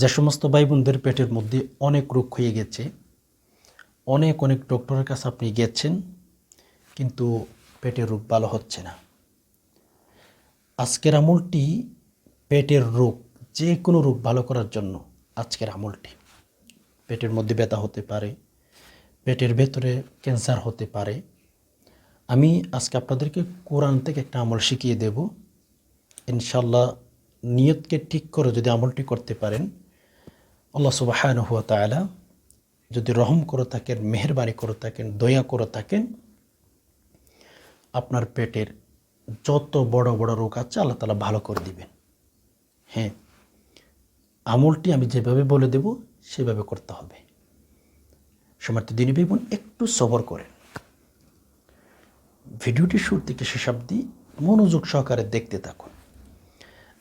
যে সমস্ত ভাই বোনদের পেটের মধ্যে অনেক রোগ হয়ে গেছে, অনেক অনেক ডক্টরের কাছে আপনি গেছেন, কিন্তু পেটের রোগ ভালো হচ্ছে না। আজকের আমলটি পেটের রোগ, যে কোনো রোগ ভালো করার জন্য আজকের আমলটি। পেটের মধ্যে ব্যথা হতে পারে, পেটের ভেতরে ক্যান্সার হতে পারে। আমি আজকে আপনাদেরকে কোরআন থেকে একটা আমল শিখিয়ে দেব। ইনশাল্লাহ নিয়তকে ঠিক করে যদি আমলটি করতে পারেন আল্লাহ সুবাহান হুয়া তালা যদি রহম করে থাকেন, মেহরবানি করে থাকেন, দয়া করে থাকেন, আপনার পেটের যত বড় বড় রোগ আছে আল্লাহ তালা ভালো করে দিবেন। হ্যাঁ আমলটি আমি যেভাবে বলে দেব সেভাবে করতে হবে। সমর্থ দিনী ভাই বোন, একটু সবর করেন। ভিডিওটি শুরু থেকে শেষ অবধি মনোযোগ সহকারে দেখতে থাকুন।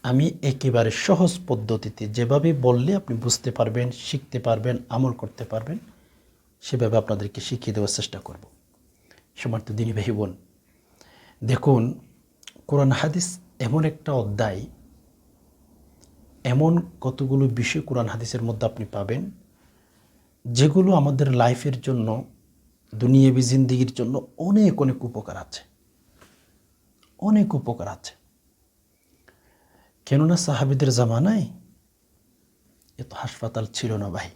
আমি একেবারে সহজ পদ্ধতিতে যেভাবে বললে আপনি বুঝতে পারবেন, শিখতে পারবেন, আমল করতে পারবেন, সেভাবে আপনাদেরকে শিখিয়ে দেওয়ার চেষ্টা করব। সমর্থ দিনী ভাই বোন, দেখুন, কোরআন হাদিস এমন একটা অধ্যায়, এমন কতগুলো বিষয় কোরআন হাদিসের মধ্যে আপনি পাবেন, যেগুলো আমাদের লাইফের জন্য, দুনিয়াবি জিন্দিগির জন্য অনেক অনেক উপকার আছে। অনেক উপকার আছে। কেননা সাহাবিদের জামানায় এত হাসপাতাল ছিল না ভাই।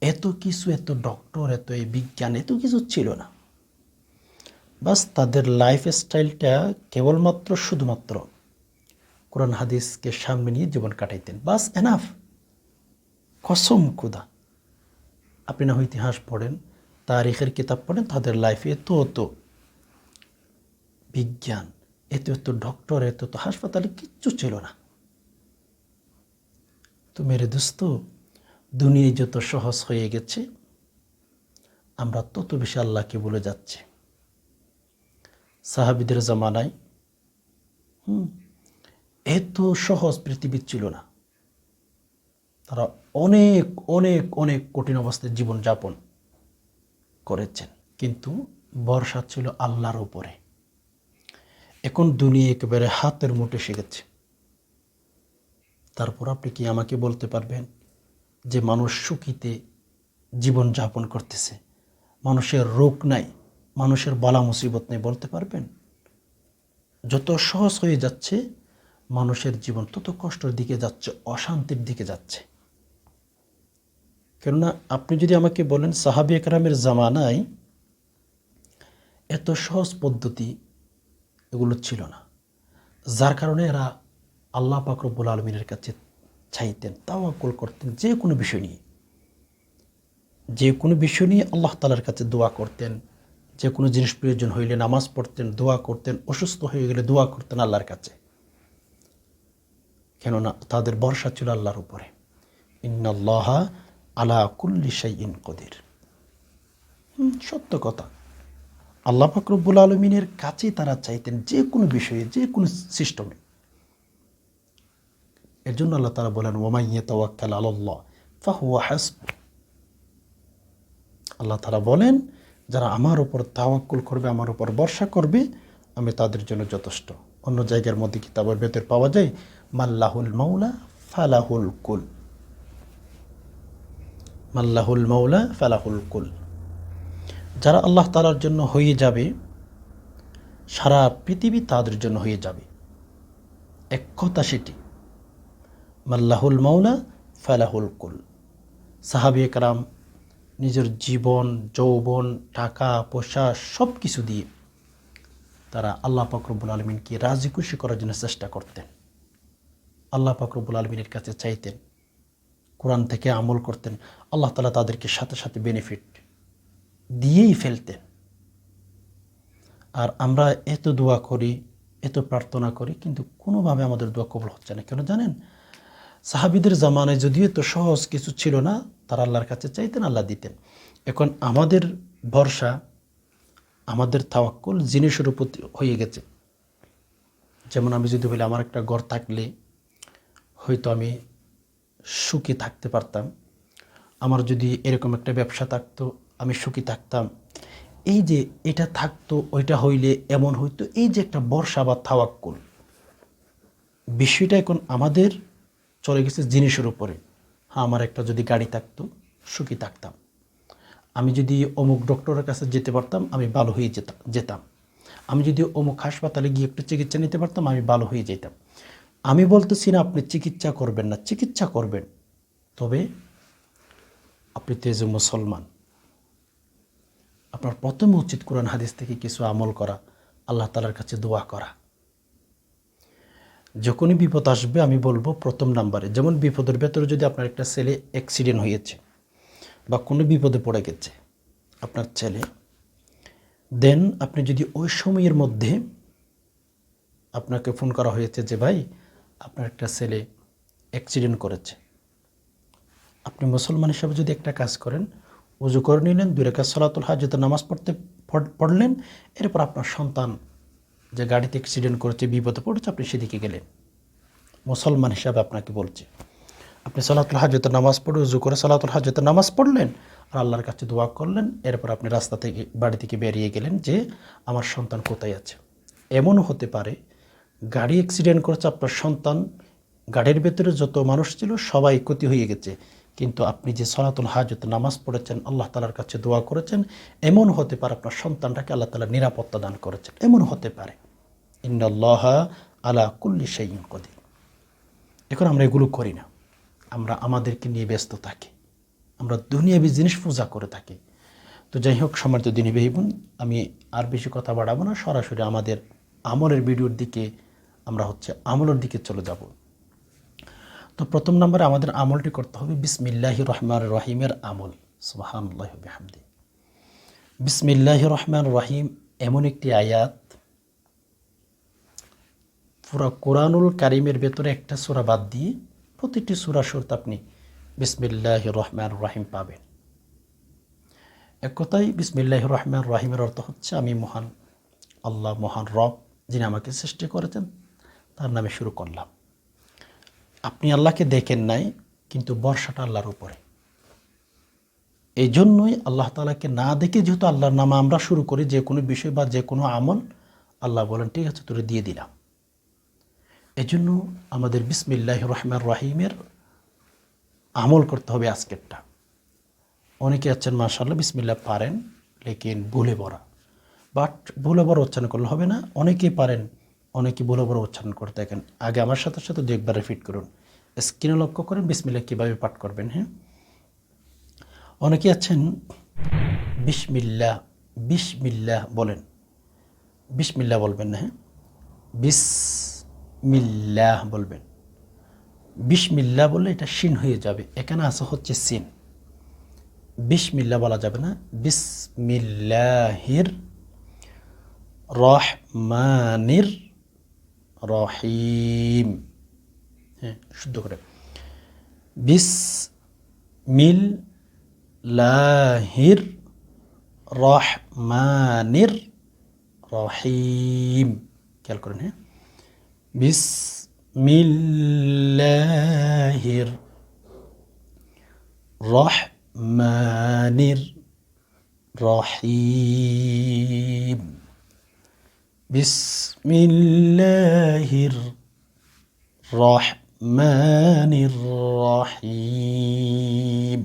এত কিছু, এত ডক্টর এত এই বিজ্ঞান, এত কিছু ছিল না। বাস তাদের লাইফ স্টাইলটা কেবলমাত্র, শুধুমাত্র কোরআন হাদিসকে সামনে নিয়ে জীবন কাটাইতেন। বাস এনাফ কসম খুদা। আপনি না ইতিহাস পড়েন, তারিখের কিতাব পড়েন, তাদের লাইফে এত এত বিজ্ঞান এত এত ডক্টর এত এত হাসপাতালে কিচ্ছু ছিল না। তো মেরে দোস্ত, দুনিয়ায় যত সহজ হয়ে গেছে, আমরা তত বেশি আল্লাহকে বলে যাচ্ছি। সাহাবিদের জামানায়, হুম, এত সহজ পৃথিবীর ছিল না। তারা অনেক অনেক অনেক কঠিন অবস্থায় জীবনযাপন করেছেন। কিন্তু বর্ষা ছিল আল্লাহর উপরে। এখন দুনিয়া একেবারে হাতের মুঠে শিখেছে তারপর আপনি কি আমাকে বলতে পারবেন যে মানুষ সুখীতে জীবনযাপন করতেছে? মানুষের রোগ নাই, মানুষের বালা মুসিবত নেই বলতে পারবেন? যত সহজ হয়ে যাচ্ছে, মানুষের জীবন তত কষ্টের দিকে যাচ্ছে, অশান্তির দিকে যাচ্ছে। কেননা আপনি যদি আমাকে বলেন, সাহাবি একরামের জামানায় এত সহজ পদ্ধতি এগুলো ছিল না। যার কারণে এরা আল্লাহ পাকরবুল আলমিনের কাছে চাইতেন, তাওয়াক্কুল করতেন যে কোনো বিষয় নিয়ে। যে কোনো বিষয় নিয়ে আল্লাহ তালার কাছে দোয়া করতেন, যে কোনো জিনিস প্রয়োজন হইলে নামাজ পড়তেন, দোয়া করতেন, অসুস্থ হয়ে গেলে দোয়া করতেন আল্লাহর কাছে। কেননা তাদের ভরসা ছিল আল্লাহর উপরে। ইন্নাল্লাহ আলা কুল্লি ইন কদির। সত্য কথা। আল্লাহ ফাকরবুল আলমিনের কাছেই তারা চাইতেন যে কোনো বিষয়ে, যে কোনো সিস্টেমে। এর জন্য আল্লাহ তারা বলেন ওমাইয়ে তাওয়াক্কাল আল্লাহ ফাহুয়া হাসব আল্লাহ তারা বলেন, যারা আমার উপর তাওয়াক্কুল করবে, আমার উপর বর্ষা করবে, আমি তাদের জন্য যথেষ্ট। অন্য জায়গার মধ্যে কিতাবের ভেতর পাওয়া যায় মাল্লাহুল মাওলা ফালাহুল কুল। মাল্লাহুল মাওলা ফালাহুল কুল। যারা আল্লাহ তালার জন্য হয়ে যাবে, সারা পৃথিবী তাদের জন্য হয়ে যাবে। এক কথা সেটি মাল্লাহুল মাওলা ফালাহুল কুল। সাহাবি একরাম নিজের জীবন, যৌবন, টাকা, পয়সা সব কিছু দিয়ে তারা আল্লাহ পাকরবুল আলমিনকে রাজি খুশি করার জন্য চেষ্টা করতেন। আল্লাহ পাকরবুল আলমিনের কাছে চাইতেন, কোরআন থেকে আমল করতেন। আল্লাহ তালা তাদেরকে সাথে সাথে বেনিফিট দিয়েই ফেলতেন। আর আমরা এত দোয়া করি, এত প্রার্থনা করি, কিন্তু কোনোভাবে আমাদের দোয়া কবল হচ্ছে না। কেন জানেন? সাহাবিদের জামানায় যদিও এত সহজ কিছু ছিল না, তারা আল্লাহর কাছে চাইতেন, আল্লাহ দিতেন। এখন আমাদের ভরসা, আমাদের তাওয়াক্কুল জিনিসের উপর হয়ে গেছে। যেমন আমি যদি বলি, আমার একটা ঘর থাকলে হয়তো আমি সুখে থাকতে পারতাম। আমার যদি এরকম একটা ব্যবসা থাকতো আমি সুখী থাকতাম। এই যে এটা থাকতো, ওইটা হইলে এমন হইতো, এই যে একটা বর্ষা বা থাওয়াক্কুল বিষয়টা এখন আমাদের চলে গেছে জিনিসের উপরে। হ্যাঁ আমার একটা যদি গাড়ি থাকতো, সুখী থাকতাম। আমি যদি অমুক ডক্টরের কাছে যেতে পারতাম, আমি ভালো হয়ে যেতাম যেতাম। আমি যদি অমুক হাসপাতালে গিয়ে একটু চিকিৎসা নিতে পারতাম, আমি ভালো হয়ে যেতাম। আমি বলতেছি না, আপনি চিকিৎসা করবেন না, চিকিৎসা করবেন। তবে আপনি তেজ মুসলমান। আপনার প্রথম উচিত কোরআন হাদিস থেকে কিছু আমল করা, আল্লাহ তালার কাছে দোয়া করা। যখনই বিপদ আসবে, আমি বলব প্রথম নাম্বারে, যেমন বিপদের ভেতরে যদি আপনার একটা ছেলে অ্যাক্সিডেন্ট হয়েছে বা কোনো বিপদে পড়ে গেছে, আপনার ছেলে দেন আপনি যদি ওই সময়ের মধ্যে আপনাকে ফোন করা হয়েছে যে, ভাই, আপনার একটা ছেলে অ্যাক্সিডেন্ট করেছে। আপনি মুসলমান হিসাবে যদি একটা কাজ করেন উজু করে নিলেন, দুই রেখা সলাতুল হাজতে নামাজ পড়তে পড়লেন। এরপর আপনার সন্তান যে গাড়িতে অ্যাক্সিডেন্ট করেছে, বিপদে পড়েছে, আপনি সেদিকে গেলেন। মুসলমান হিসাবে আপনাকে বলছে, আপনি সালাতুল হাজতে নামাজ পড়ে উজু করে সালাতুল হাজতে নামাজ পড়লেন? আর আল্লাহর কাছে দোয়া করলেন। এরপর আপনি রাস্তা থেকে, বাড়ি থেকে বেরিয়ে গেলেন যে, আমার সন্তান কোথায় আছে? এমনও হতে পারে, গাড়ি অ্যাক্সিডেন্ট করেছে, আপনার সন্তান গাড়ির ভেতরে যত মানুষ ছিল, সবাই ক্ষতি হয়ে গেছে। কিন্তু আপনি যে সলাতুল হাজত, নামাজ পড়েছেন, আল্লাহ তালার কাছে দোয়া করেছেন, এমন হতে পারে আপনার সন্তানটাকে আল্লাহ তালা নিরাপত্তা দান করেছেন। এমন হতে পারে। ইন্নাল্লাহ আলা কুল্লি শাইইন কদির। এখন আমরা এগুলো করি না। আমরা আমাদেরকে নিয়ে ব্যস্ত থাকি। আমরা দুনিয়াবি জিনিস পূজা করে থাকি। তো যাই হোক, সম্মানিত দিনী বেহিবুন আমি আর বেশি কথা বাড়াবো না। সরাসরি আমাদের আমলের ভিডিওর দিকে আমরা হচ্ছে আমলের দিকে চলে যাব। তো প্রথম নম্বরে আমাদের আমলটি করতে হবে বিসমিল্লাহি রহমান রহিমের আমল। সুবাহান্লাহ হামদি বিসমিল্লাহি রহমান রহিম, এমন একটি আয়াত। পুরা কোরআনুল কারিমের ভেতরে একটা সূরা বাদ দিয়ে প্রতিটি সূরা শুরুতে আপনি বিসমিল্লাহ রহমান রহিম পাবেন। এক কথায় বিসমিল্লাহ রহমান রহিমের অর্থ হচ্ছে আমি মহান, আল্লাহ মহান রব যিনি আমাকে সৃষ্টি করেছেন, তার নামে শুরু করলাম। আপনি আল্লাহকে দেখেন নাই, কিন্তু বর্ষাটা আল্লাহর উপরে। এই জন্যই আল্লাহ তালাকে না দেখে যেহেতু আল্লাহর নামে আমরা শুরু করি, যে কোনো বিষয় বা যে কোনো আমল, আল্লাহ বলেন, ঠিক আছে, তোরে দিয়ে দিলাম। এজন্য আমাদের বিসমিল্লাহ রহমান রাহিমের আমল করতে হবে আজকেরটা। অনেকে আছেন মাশাল্লাহ বিসমিল্লাহ পারেন, লেকিন ভুলে বড়া বাট ভুলে বড় উচ্চারণ করলে হবে না। অনেকেই পারেন অনেকে ভুলে বড় উচ্চারণ করে থাকেন আগে আমার সাথে সাথে দু একবার রিপিট করুন। স্ক্রিনে লক্ষ্য করেন, বিসমিল্লাহ কীভাবে পাঠ করবেন হ্যাঁ? অনেকে আছেন বিসমিল্লা বিসমিল্লাহ বলেন। বিসমিল্লা বলবেন না হ্যাঁ? বিসমিল্লাহ বলবেন। বিসমিল্লা বললে এটা সিন হয়ে যাবে। এখানে আছে হচ্ছে সিন। বিসমিল্লা বলা যাবে না। বিসমিল্লাহির রহমানির রহিম হ্যাঁ শুদ্ধ করে বিস মিল লাহির রহমানির রহিম খেয়াল করেন হ্যাঁ বিস মিল্লাহির রহমানির রহিম বিসমিল্লাহির রহমানির রহিম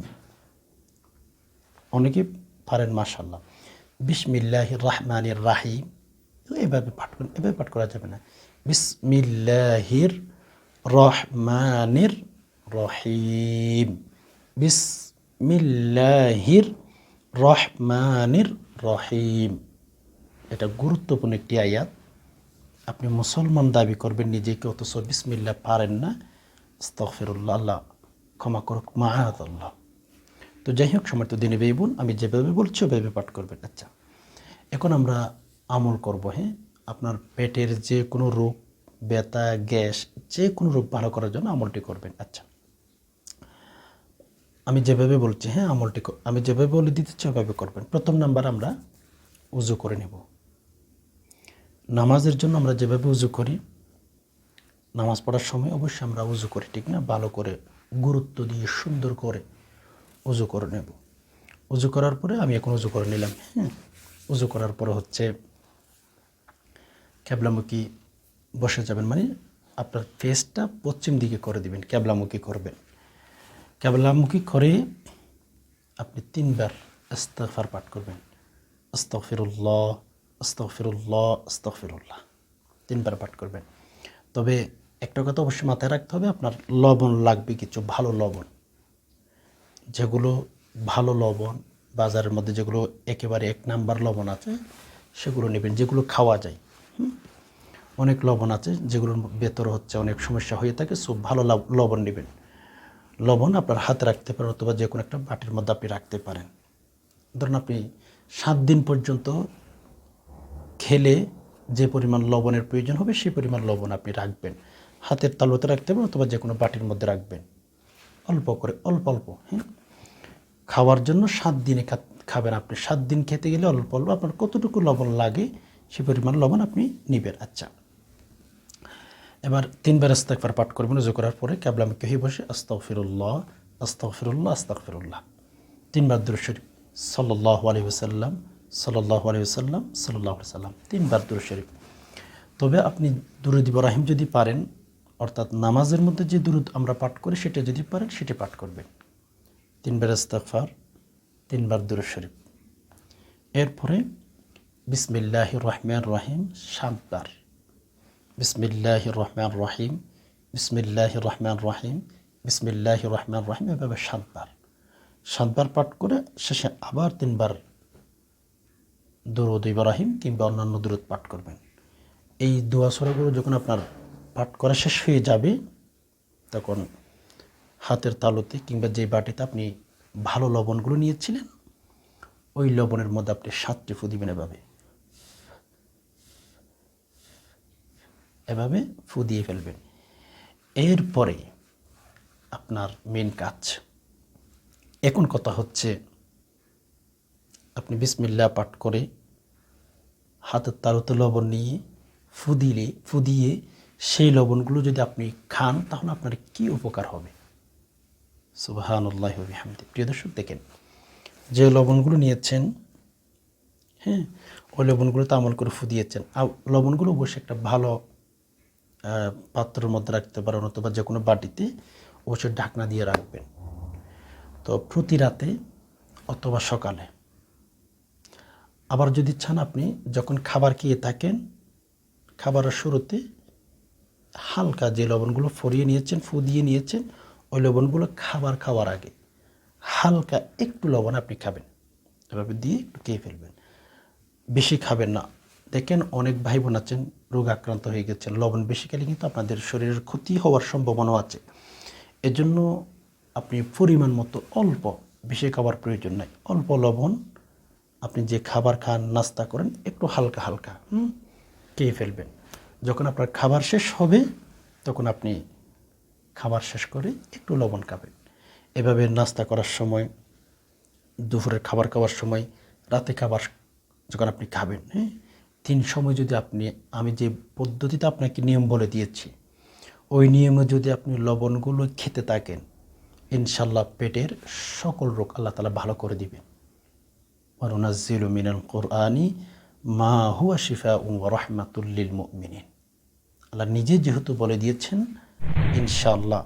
অনেকে পারেন মাশাল্লাহ বিসমিল্লাহির রহমানির রাহিম এভাবে পাঠ করেন এভাবে পাঠ করা যাবে না বিসমিল্লাহির রহমানির রহিম বিসমিল্লাহির রহমানির রহিম এটা গুরুত্বপূর্ণ একটি আয়াত। আপনি মুসলমান দাবি করবেন নিজেকে, অথচ বিসমিল্লা পারেন না। স্তফিরুল্লাহ আল্লাহ ক্ষমা করুক মাহাত আল্লাহ তো যাই হোক সময় তো দিনে বেবুন আমি যেভাবে বলছি ওভাবে পাঠ করবেন। আচ্ছা এখন আমরা আমল করব হ্যাঁ? আপনার পেটের যে কোনো রোগ, ব্যথা, গ্যাস, যে কোনো রোগ ভালো করার জন্য আমলটি করবেন। আচ্ছা আমি যেভাবে বলছি হ্যাঁ আমলটি আমি যেভাবে বলে দিতে চাই, ওভাবে করবেন। প্রথম নাম্বার আমরা উজু করে নেব। নামাজের জন্য আমরা যেভাবে উজু করি, নামাজ পড়ার সময় অবশ্যই আমরা উজু করি, ঠিক না? ভালো করে গুরুত্ব দিয়ে সুন্দর করে উজু করে নেব। উজু করার পরে আমি এখন উজু করে নিলাম হ্যাঁ? উজু করার পরে হচ্ছে ক্যাবলামুখী বসে যাবেন মানে আপনার ফেসটা পশ্চিম দিকে করে দিবেন, ক্যাবলামুখী করবেন। ক্যাবলামুখী করে আপনি তিনবার ইস্তেগফার পাঠ করবেন। আস্তাগফিরুল্লাহ আস্তাগফিরুল্লাহ আস্তাগফিরুল্লাহ। তিনবার পাঠ করবেন। তবে একটা কথা অবশ্যই মাথায় রাখতে হবে, আপনার লবণ লাগবে কিছু, ভালো লবণ। যেগুলো ভালো লবণ, বাজারের মধ্যে যেগুলো একেবারে এক নাম্বার লবণ আছে, সেগুলো নেবেন, যেগুলো খাওয়া যায়? অনেক লবণ আছে, যেগুলোর ভেতরে হচ্ছে অনেক সমস্যা হয়ে থাকে সব ভালো লাব- লবণ নেবেন। লবণ আপনার হাতে রাখতে পারেন অথবা যে কোনো একটা বাটির মধ্যে আপনি রাখতে পারেন। ধরুন আপনি সাত দিন পর্যন্ত খেলে যে পরিমাণ লবণের প্রয়োজন হবে, সেই পরিমাণ লবণ আপনি রাখবেন। হাতের তালুতে রাখতে পারেন অথবা যে কোনো বাটির মধ্যে রাখবেন। অল্প করে, অল্প অল্প হ্যাঁ? খাওয়ার জন্য সাত দিনে খাবেন আপনি। সাত দিন খেতে গেলে অল্প অল্প আপনার কতটুকু লবণ লাগে, সে পরিমাণ লবণ আপনি নেবেন। আচ্ছা। এবার তিনবার ইস্তেগফার পাঠ করবেন উজু করার পরে ক্যাবলামুখী হয়ে বসে, আস্তাগফিরুল্লাহ আস্তাগফিরুল্লাহ আস্তাগফিরুল্লাহ। তিনবার দুরূদ শরীফ সাল্লাল্লাহু আলাইহি আলাইহি ওয়াসাল্লাম, সাল্লাল্লাহু সাল্লাম তিনবার দুরূদ শরীফ। তবে আপনি দুরুদ ইব্রাহিম যদি পারেন, অর্থাৎ নামাজের মধ্যে যে দুরুদ আমরা পাঠ করি, সেটা যদি পারেন, সেটি পাঠ করবেন। তিনবার ইস্তেগফার, তিনবার দুরূদ শরীফ। এরপরে বিসমিল্লাহ রহমান রহিম, সাতবার। বিসমিল্লাহ রহমান রহিম বিসমিল্লাহ রহমান রহিম বিসমিল্লাহ রহমান রহিম, এভাবে সাতবার। সাতবার পাঠ করে শেষে আবার তিনবার দরুদ ইব্রাহিম কিংবা অন্যান্য দরুদ পাঠ করবেন। এই দোয়া সরাগুলো যখন আপনার পাঠ করা শেষ হয়ে যাবে, তখন হাতের তালুতে কিংবা যে বাটিতে আপনি ভালো লবণগুলো নিয়েছিলেন, ওই লবণের মধ্যে আপনি সাতটি ফু দিবেন এভাবে। এভাবে ফু দিয়ে ফেলবেন। এরপরে আপনার মেন কাজ। এখন কথা হচ্ছে আপনি বিসমিল্লা পাঠ করে হাতের তালুতে লবণ নিয়ে ফু দিলে ফু দিয়ে সেই লবণগুলো যদি আপনি খান, তাহলে আপনার কি উপকার হবে? সুবাহানুল্লাহ হামদি প্রিয় দর্শক, দেখেন, যে লবণগুলো নিয়েছেন হ্যাঁ ওই লবণগুলোতে আমল করে ফু দিয়েছেন আর লবণগুলো অবশ্যই একটা ভালো পাত্রের মধ্যে রাখতে পারেন অথবা যে কোনো বাটিতে অবশ্যই ঢাকনা দিয়ে রাখবেন। তো প্রতি রাতে অথবা সকালে আবার যদি চান আপনি, যখন খাবার খেয়ে থাকেন, খাবারের শুরুতে হালকা যে লবণগুলো ফরিয়ে নিয়েছেন ফু দিয়ে নিয়েছেন, ওই লবণগুলো খাবার খাওয়ার আগে হালকা একটু লবণ আপনি খাবেন। এভাবে দিয়ে একটু খেয়ে ফেলবেন। বেশি খাবেন না। দেখেন অনেক ভাই বোন আছেন, রোগ আক্রান্ত হয়ে গেছেন। লবণ বেশি খেলে কিন্তু আপনাদের শরীরের ক্ষতি হওয়ার সম্ভাবনাও আছে। এজন্য আপনি পরিমাণ মতো অল্প, বেশি খাবার প্রয়োজন নাই। অল্প লবণ আপনি যে খাবার খান, নাস্তা করেন, একটু হালকা হালকা খেয়ে ফেলবেন। যখন আপনার খাবার শেষ হবে, তখন আপনি খাবার শেষ করে একটু লবণ খাবেন। এভাবে নাস্তা করার সময়, দুপুরের খাবার খাওয়ার সময়, রাতে খাবার যখন আপনি খাবেন হ্যাঁ তিন সময় যদি আপনি, আমি যে পদ্ধতিতে আপনাকে নিয়ম বলে দিয়েছি, ওই নিয়মে যদি আপনি লবণগুলো খেতে থাকেন, ইনশাল্লাহ পেটের সকল রোগ আল্লাহ তালা ভালো করে দিবেন। ওয়ানুনাজ্জিলু মিনাল কোরআনি মা হুয়া শিফা ও রহমাতুল্লিল মুমিনিন আল্লাহ নিজে যেহেতু বলে দিয়েছেন, ইনশাআল্লাহ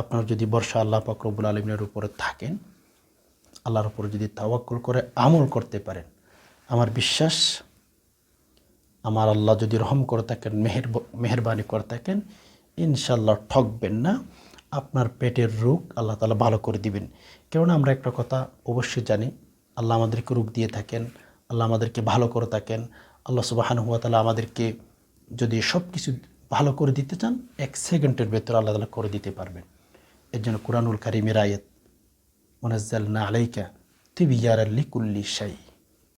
আপনার যদি বর্ষা আল্লাহ পাকরবুল আলমিনের উপরে থাকেন, আল্লাহর উপরে যদি তাওয়াক্কুল করে, আমল করতে পারেন, আমার বিশ্বাস আমার আল্লাহ যদি রহম করে থাকেন, মেহের, মেহরবানি করে থাকেন ইনশাল্লাহ ঠকবেন না। আপনার পেটের রোগ আল্লাহ তালা ভালো করে দিবেন। কেননা আমরা একটা কথা অবশ্যই জানি আল্লাহ আমাদেরকে রূপ দিয়ে থাকেন, আল্লাহ আমাদেরকে ভালো করে থাকেন। আল্লাহ সুবাহান হুয়া তালা আমাদেরকে যদি সব কিছু ভালো করে দিতে চান, এক সেকেন্ডের ভেতর আল্লাহ তালা করে দিতে পারবেন। এর জন্য কোরআনুল কারিমের আয়াত মোনাজ্জালনা আলাইকা তুই বিয়ার আল্লি কুল্লি শাই।